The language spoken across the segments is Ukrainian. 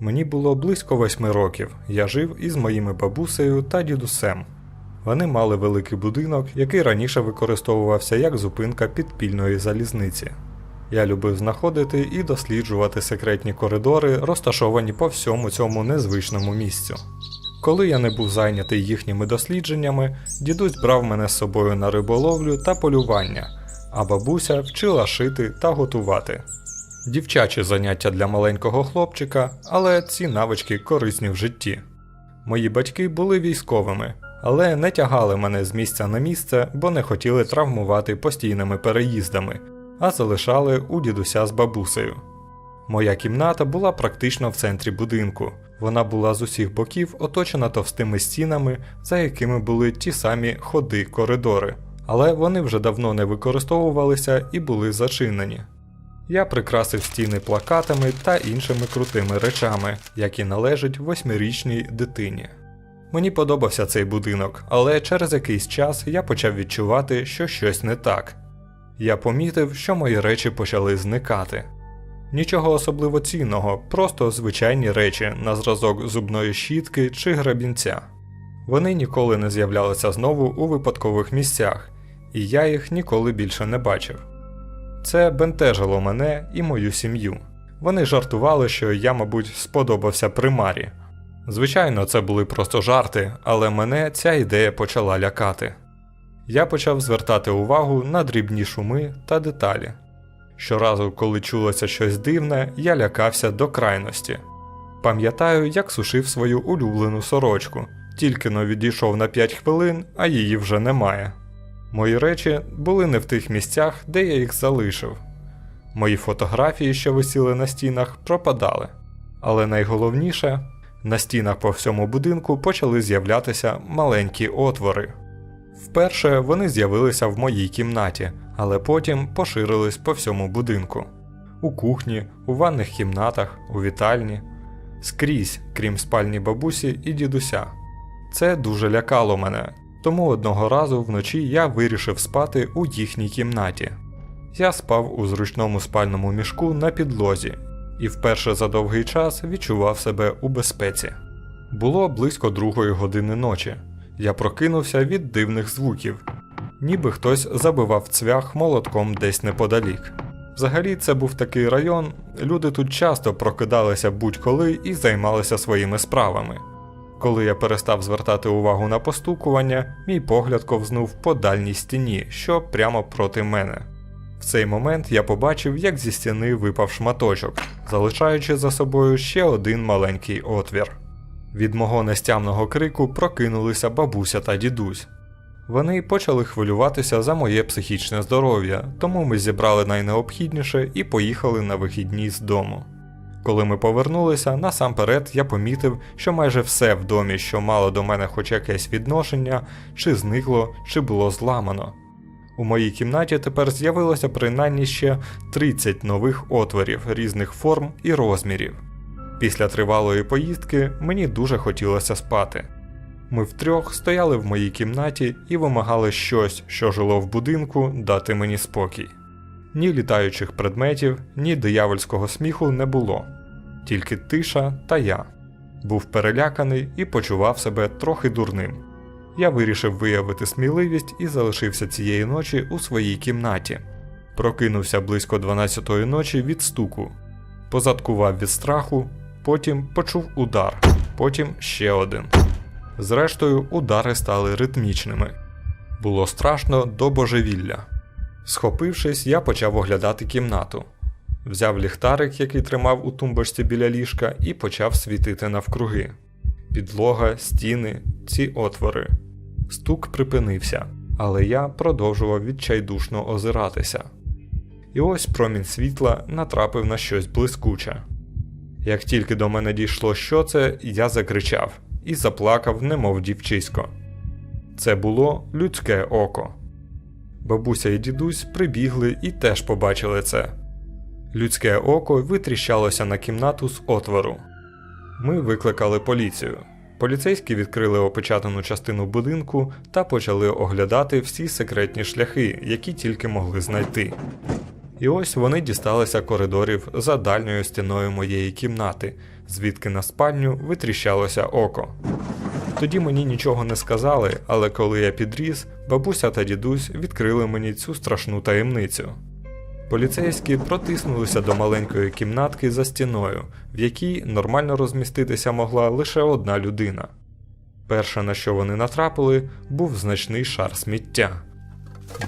Мені було близько восьми років. Я жив із моїми бабусею та дідусем. Вони мали великий будинок, який раніше використовувався як зупинка підпільної залізниці. Я любив знаходити і досліджувати секретні коридори, розташовані по всьому цьому незвичному місцю. Коли я не був зайнятий їхніми дослідженнями, дідусь брав мене з собою на риболовлю та полювання, а бабуся вчила шити та готувати. Дівчачі заняття для маленького хлопчика, але ці навички корисні в житті. Мої батьки були військовими, але не тягали мене з місця на місце, бо не хотіли травмувати постійними переїздами, а залишали у дідуся з бабусею. Моя кімната була практично в центрі будинку. Вона була з усіх боків оточена товстими стінами, за якими були ті самі ходи коридори, але вони вже давно не використовувалися і були зачинені. Я прикрасив стіни плакатами та іншими крутими речами, які належать восьмирічній дитині. Мені подобався цей будинок, але через якийсь час я почав відчувати, що щось не так. Я помітив, що мої речі почали зникати. Нічого особливо цінного, просто звичайні речі на зразок зубної щітки чи грабінця. Вони ніколи не з'являлися знову у випадкових місцях, і я їх ніколи більше не бачив. Це бентежило мене і мою сім'ю. Вони жартували, що я, мабуть, сподобався примарі. Звичайно, це були просто жарти, але мене ця ідея почала лякати. Я почав звертати увагу на дрібні шуми та деталі. Щоразу, коли чулося щось дивне, я лякався до крайності. Пам'ятаю, як сушив свою улюблену сорочку, тільки но відійшов на 5 хвилин, а її вже немає. Мої речі були не в тих місцях, де я їх залишив. Мої фотографії, що висіли на стінах, пропадали. Але найголовніше, на стінах по всьому будинку почали з'являтися маленькі отвори. Вперше вони з'явилися в моїй кімнаті, але потім поширились по всьому будинку. У кухні, у ванних кімнатах, у вітальні, скрізь, крім спальні бабусі і дідуся. Це дуже лякало мене, тому одного разу вночі я вирішив спати у їхній кімнаті. Я спав у зручному спальному мішку на підлозі і вперше за довгий час відчував себе у безпеці. Було близько другої години ночі. Я прокинувся від дивних звуків, ніби хтось забивав цвях молотком десь неподалік. Взагалі, це був такий район, люди тут часто прокидалися будь-коли і займалися своїми справами. Коли я перестав звертати увагу на постукування, мій погляд ковзнув по дальній стіні, що прямо проти мене. В цей момент я побачив, як зі стіни випав шматочок, залишаючи за собою ще один маленький отвір. Від мого нестямного крику прокинулися бабуся та дідусь. Вони почали хвилюватися за моє психічне здоров'я, тому ми зібрали найнеобхідніше і поїхали на вихідні з дому. Коли ми повернулися, насамперед я помітив, що майже все в домі, що мало до мене хоч якесь відношення, чи зникло, чи було зламано. У моїй кімнаті тепер з'явилося принаймні ще 30 нових отворів різних форм і розмірів. Після тривалої поїздки мені дуже хотілося спати. Ми втрьох стояли в моїй кімнаті і вимагали щось, що жило в будинку, дати мені спокій. Ні літаючих предметів, ні диявольського сміху не було, тільки тиша та я. Був переляканий і почував себе трохи дурним. Я вирішив виявити сміливість і залишився цієї ночі у своїй кімнаті. Прокинувся близько 12-ї ночі від стуку, позадкував від страху, потім почув удар, потім ще один. Зрештою, удари стали ритмічними. Було страшно до божевілля. Схопившись, я почав оглядати кімнату. Взяв ліхтарик, який тримав у тумбочці біля ліжка, і почав світити навкруги. Підлога, стіни, ці отвори. Стук припинився, але я продовжував відчайдушно озиратися. І ось промінь світла натрапив на щось блискуче. Як тільки до мене дійшло, що це, я закричав і заплакав, немов дівчисько. Це було людське око. Бабуся і дідусь прибігли і теж побачили це. Людське око витріщалося на кімнату з отвору. Ми викликали поліцію. Поліцейські відкрили опечатану частину будинку та почали оглядати всі секретні шляхи, які тільки могли знайти. І ось вони дісталися коридорів за дальньою стіною моєї кімнати, звідки на спальню витріщалося око. Тоді мені нічого не сказали, але коли я підріс, бабуся та дідусь відкрили мені цю страшну таємницю. Поліцейські протиснулися до маленької кімнатки за стіною, в якій нормально розміститися могла лише одна людина. Перше, на що вони натрапили, був значний шар сміття.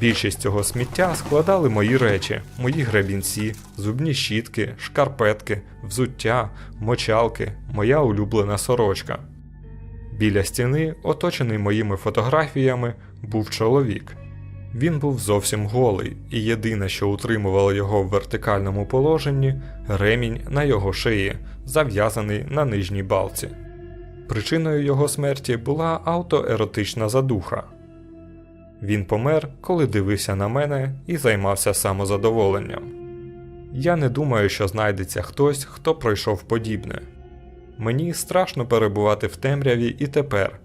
Більшість цього сміття складали мої речі, мої гребінці, зубні щітки, шкарпетки, взуття, мочалки, моя улюблена сорочка. Біля стіни, оточений моїми фотографіями, був чоловік. Він був зовсім голий, і єдине, що утримувало його в вертикальному положенні, ремінь на його шиї, зав'язаний на нижній балці. Причиною його смерті була автоеротична задуха. Він помер, коли дивився на мене і займався самозадоволенням. Я не думаю, що знайдеться хтось, хто пройшов подібне. Мені страшно перебувати в темряві і тепер.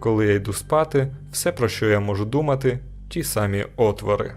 Коли я йду спати, все, про що я можу думати, ті самі отвори.